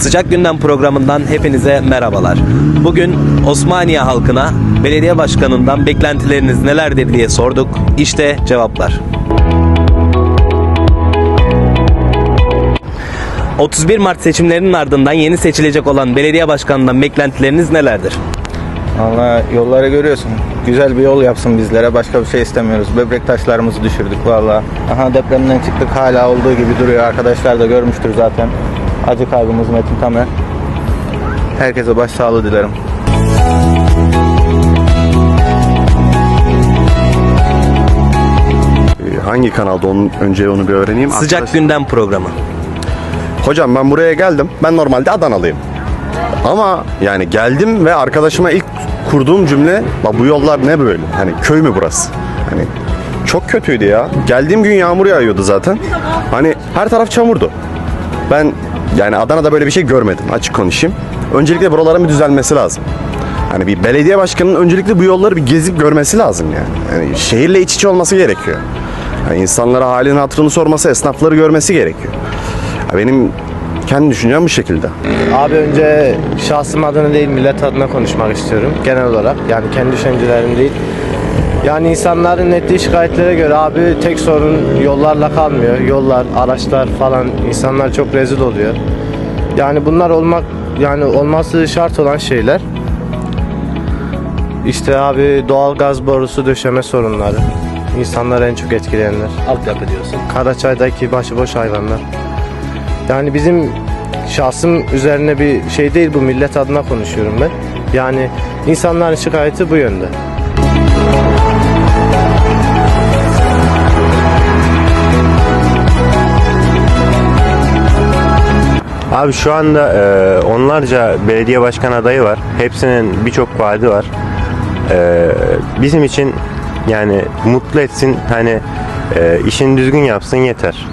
Sıcak Gündem programından hepinize merhabalar. Bugün Osmaniye halkına belediye başkanından beklentileriniz nelerdir diye sorduk. İşte cevaplar. 31 Mart seçimlerinin ardından yeni seçilecek olan belediye başkanından beklentileriniz nelerdir? Valla yolları görüyorsun. Güzel bir yol yapsın bizlere. Başka bir şey istemiyoruz. Böbrek taşlarımızı düşürdük valla. Aha depremden çıktık hala olduğu gibi duruyor. Arkadaşlar da görmüştür zaten. Acı kaybımız Metin Tamer. Herkese başsağlığı dilerim. Ee, Hangi kanalda onun önce onu bir öğreneyim. Sıcak Arkadaş- Gündem programı. Hocam ben buraya geldim. Ben normalde Adanalıyım. Ama yani geldim ve arkadaşıma ilk kurduğum cümle bak bu yollar ne böyle? Hani köy mü burası? Hani çok kötüydü ya. Geldiğim gün yağmur yağıyordu zaten. Hani her taraf çamurdu. Ben yani Adana'da böyle bir şey görmedim açık konuşayım. Öncelikle buraların bir düzelmesi lazım. Hani bir belediye başkanının öncelikle bu yolları bir gezip görmesi lazım yani. yani şehirle iç içe olması gerekiyor. Yani insanlara halini hatırını sorması, esnafları görmesi gerekiyor. Ya benim kendi düşüncem bu şekilde. Abi önce şahsım adına değil millet adına konuşmak istiyorum genel olarak. Yani kendi düşüncelerim değil. Yani insanların ettiği şikayetlere göre abi tek sorun yollarla kalmıyor. Yollar, araçlar falan insanlar çok rezil oluyor. Yani bunlar olmak yani olması şart olan şeyler. İşte abi doğal gaz borusu döşeme sorunları. İnsanları en çok etkileyenler. Altyapı diyorsun. Karaçay'daki başıboş hayvanlar. Yani bizim şahsım üzerine bir şey değil bu millet adına konuşuyorum ben. Yani insanların şikayeti bu yönde. Abi şu anda e, onlarca belediye başkan adayı var. Hepsinin birçok vaadi var. E, bizim için yani mutlu etsin hani e, işini düzgün yapsın yeter.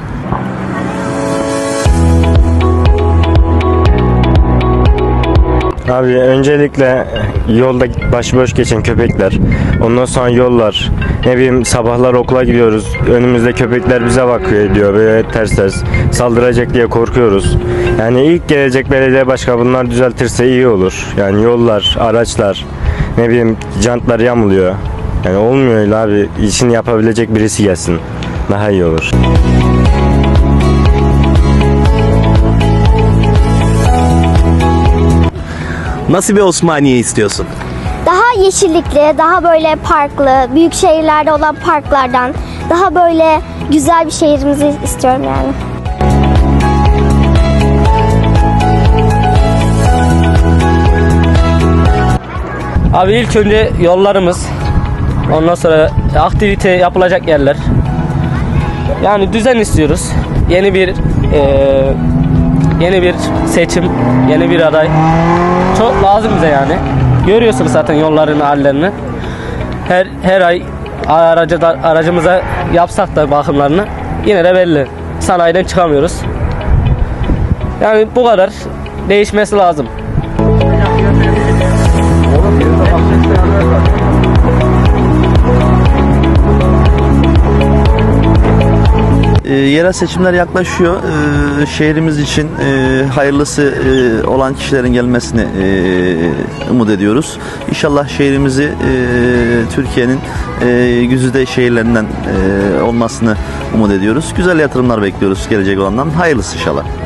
Abi öncelikle yolda başıboş geçen köpekler, ondan sonra yollar, ne bileyim sabahlar okula gidiyoruz, önümüzde köpekler bize bakıyor ediyor böyle ters ters saldıracak diye korkuyoruz. Yani ilk gelecek belediye başkanı bunlar düzeltirse iyi olur. Yani yollar, araçlar, ne bileyim jantlar yamuluyor. Yani olmuyor abi, işini yapabilecek birisi gelsin. Daha iyi olur. Nasıl bir Osmaniye istiyorsun? daha yeşillikli, daha böyle parklı, büyük şehirlerde olan parklardan daha böyle güzel bir şehrimizi istiyorum yani. Abi ilk önce yollarımız, ondan sonra aktivite yapılacak yerler. Yani düzen istiyoruz. Yeni bir eee, yeni bir seçim, yeni bir aday. Çok lazım bize yani. Görüyorsunuz zaten yolların hallerini. Her her ay aracı da, aracımıza yapsak da bakımlarını yine de belli. Sanayiden çıkamıyoruz. Yani bu kadar değişmesi lazım. Yerel seçimler yaklaşıyor. E, şehrimiz için e, hayırlısı e, olan kişilerin gelmesini e, umut ediyoruz. İnşallah şehrimizi e, Türkiye'nin e, güzide şehirlerinden e, olmasını umut ediyoruz. Güzel yatırımlar bekliyoruz gelecek olandan. Hayırlısı inşallah.